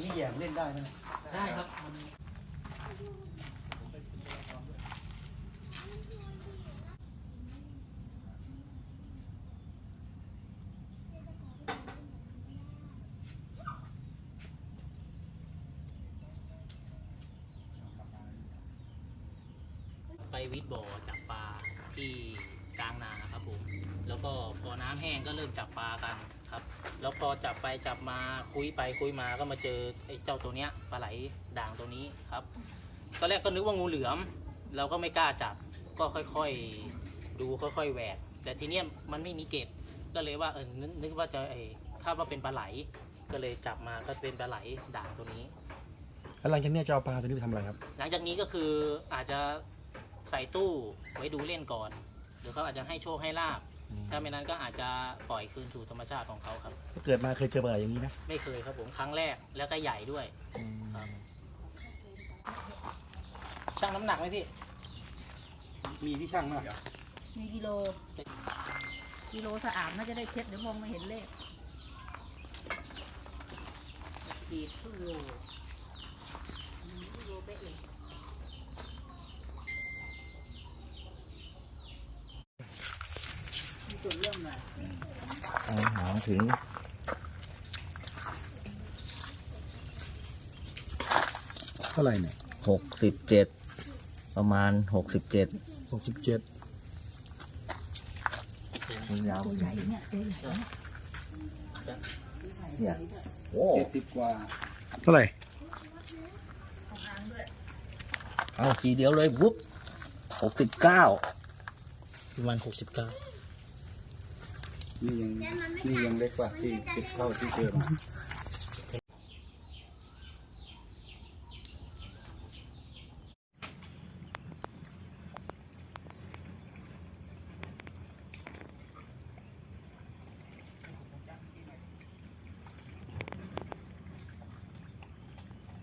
นี่แยงเล่นได้ไหมได้ครับไปวิดย์บ่อจับปลาที่กลางนาำแห้งก็เริ่มจับปลากันครับ แล้วพอจับไปจับมาคุยไปคุยมาก็มาเจอไอ้เจ้าตัวเนี้ยปลาไหลด่างตัวนี้ครับตอนแรกก็นึกว่างูเหลือม เราก็ไม่กล้าจับก็ค่อยๆดูค่อยๆแหวก แต่ทีเนี้ยมันไม่มีเกล็ดก็เลยว่าเออนึกนึกว่าจะไอ้คาดว่าเป็นปลาไหล ก็เลยจับมาก็เป็นปลาไหลด่างตัวนี้ แล้วหลังจากเนี้ยจะเอาปลาตัวนี้ไปทำอะไรครับ หลังจากนี้ก็คืออาจจะใส่ตู้ไว้ดูเล่นก่อน หรือเขาอาจจะให้โชคให้ลาบ ถ้าไม่นั้นก็อาจจะปล่อยคืนสู่ธรรมชาติของเขาครับ เกิดมาเคยเจอปลาไหลอย่างนี้ไหมไม่เคยครับผมครั้งแรกแล้วก็ใหญ่ด้วย ครับช่างน้ำหนักไหมพี่ มีที่ช่างมากมีกิโล กิโลสะอาดน่าจะได้เช็ดเดี๋ยวมองไม่เห็นเลขขีดครึ่งโลกิโลเป๊ะเลยมีส่วน เรื่องหน่อยหางถึงเท่าไหร่เนี่ยหกสิบเจ็ดประมาณหกสิบเจ็ดหกสิบเจ็ดยาวตัวใหญ่เนี่ยตัวใหญ่เนี่ยเนี่ยโอ้เจ็ดสิบกว่า เท่าไหร่เอาหางด้วยเอาทีเดียวเลยวุ๊บหกสิบเก้าประมาณหกสิบเก้า นี่ยังนี่ยังเล็กกว่าที่เจ็บเท่าที่เจอม